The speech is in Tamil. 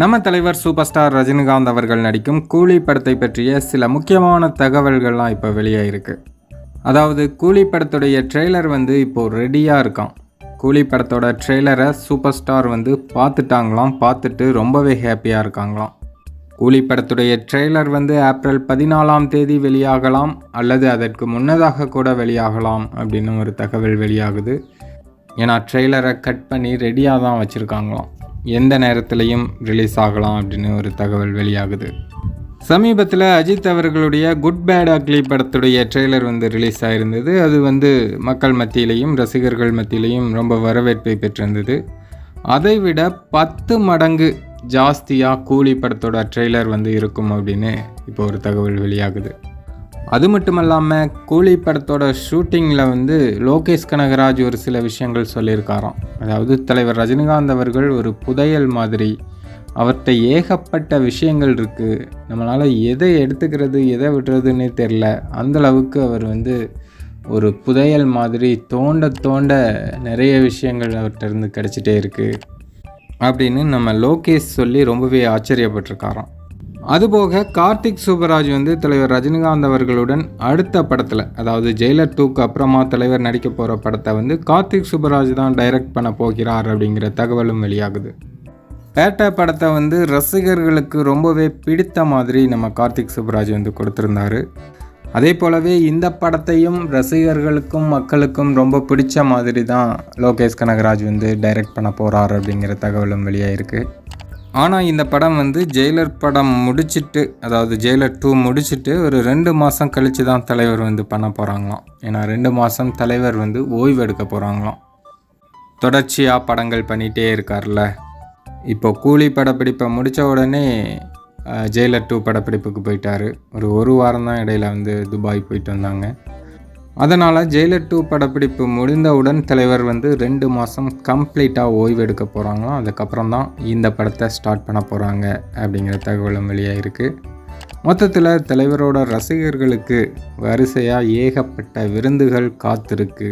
நம்ம தலைவர் சூப்பர் ஸ்டார் ரஜினிகாந்த் அவர்கள் நடிக்கும் கூலி படத்தை பற்றிய சில முக்கியமான தகவல்கள்லாம் இப்போ வெளியாயிருக்கு அதாவது கூலி படத்துடைய ட்ரெய்லர் வந்து இப்போது ரெடியாக இருக்கான். கூலி படத்தோட ட்ரெய்லரை சூப்பர் ஸ்டார் வந்து பார்த்துட்டாங்களாம் பார்த்துட்டு ரொம்பவே ஹாப்பியாக இருக்காங்களாம். கூலி படத்துடைய ட்ரெய்லர் வந்து ஏப்ரல் பதினாலாம் தேதி வெளியாகலாம் அல்லது அதற்கு முன்னதாக கூட வெளியாகலாம் அப்படின்னு ஒரு தகவல் வெளியாகுது. ஏன்னா ட்ரெய்லரை கட் பண்ணி ரெடியாக தான் வச்சுருக்காங்களாம். எந்த நேரத்துலையும் ரிலீஸ் ஆகலாம் அப்படின்னு ஒரு தகவல் வெளியாகுது. சமீபத்தில் அஜித் அவர்களுடைய குட் பேட் அக்லி படத்துடைய ட்ரெய்லர் வந்து ரிலீஸ் ஆகிருந்தது அது வந்து மக்கள் மத்தியிலையும் ரசிகர்கள் மத்தியிலையும் ரொம்ப வரவேற்பை பெற்றிருந்தது. அதை விட பத்து மடங்கு ஜாஸ்தியாக கூலி படத்தோட ட்ரெய்லர் வந்து இருக்கும் அப்படின்னு இப்போ ஒரு தகவல் வெளியாகுது. அது மட்டும் இல்லாமல் கூலி படத்தோட ஷூட்டிங்கில் வந்து லோகேஷ் கனகராஜ் ஒரு சில விஷயங்கள் சொல்லியிருக்காராம். அதாவது தலைவர் ரஜினிகாந்த் அவர்கள் ஒரு புதையல் மாதிரி அவர்கிட்ட ஏகப்பட்ட விஷயங்கள் இருக்குது நம்மளால் எதை எடுத்துக்கிறது எதை விடுறதுன்னே தெரில அந்தளவுக்கு அவர் வந்து ஒரு புதையல் மாதிரி தோண்ட தோண்ட நிறைய விஷயங்கள் அவர்கிட்ட இருந்து கிடச்சிட்டே இருக்குது அப்படின்னு நம்ம லோகேஷ் சொல்லி ரொம்பவே ஆச்சரியப்பட்டிருக்காராம். அதுபோக கார்த்திக் சூப்பராஜ் வந்து தலைவர் ரஜினிகாந்த் அவர்களுடன் அடுத்த படத்தில் அதாவது ஜெயிலர் டூக்கு அப்புறமா தலைவர் நடிக்க போகிற படத்தை வந்து கார்த்திக் சூப்பராஜ் தான் டைரக்ட் பண்ண போகிறார் அப்படிங்கிற தகவலும் வெளியாகுது. பேட்டை படத்தை வந்து ரசிகர்களுக்கு ரொம்பவே பிடித்த மாதிரி நம்ம கார்த்திக் சுப்ராஜ் வந்து கொடுத்துருந்தாரு. அதே போலவே இந்த படத்தையும் ரசிகர்களுக்கும் மக்களுக்கும் ரொம்ப பிடிச்ச மாதிரி தான் லோகேஷ் கனகராஜ் வந்து டைரக்ட் பண்ண போகிறார் அப்படிங்கிற தகவலும் வெளியாகிருக்கு ஆனால் இந்த படம் வந்து ஜெயிலர் படம் முடிச்சிட்டு அதாவது ஜெயிலர் டூ முடிச்சிட்டு ஒரு ரெண்டு மாதம் கழித்து தான் தலைவர் வந்து பண்ண போகிறாங்களாம் ஏன்னா ரெண்டு மாதம் தலைவர் வந்து ஓய்வு எடுக்க போகிறாங்களாம் தொடர்ச்சியாக படங்கள் பண்ணிகிட்டே இருக்கார்ல. இப்போ கூலி படப்பிடிப்பை முடித்த உடனே ஜெயிலர் டூ படப்பிடிப்புக்கு போயிட்டார். ஒரு ஒரு வாரம் தான் இடையில வந்து துபாய் போயிட்டு வந்தாங்க. அதனால் ஜெயிலர் டூ படப்பிடிப்பு முடிந்தவுடன் தலைவர் வந்து ரெண்டு மாதம் கம்ப்ளீட்டாக ஓய்வு எடுக்க போகிறாங்களாம் அதுக்கப்புறம் தான் இந்த படத்தை ஸ்டார்ட் பண்ண போகிறாங்க அப்படிங்கிற தகவலும் வெளியாகிருக்கு மொத்தத்தில் தலைவரோட ரசிகர்களுக்கு வரிசையாக ஏகப்பட்ட விருந்துகள் காத்திருக்கு.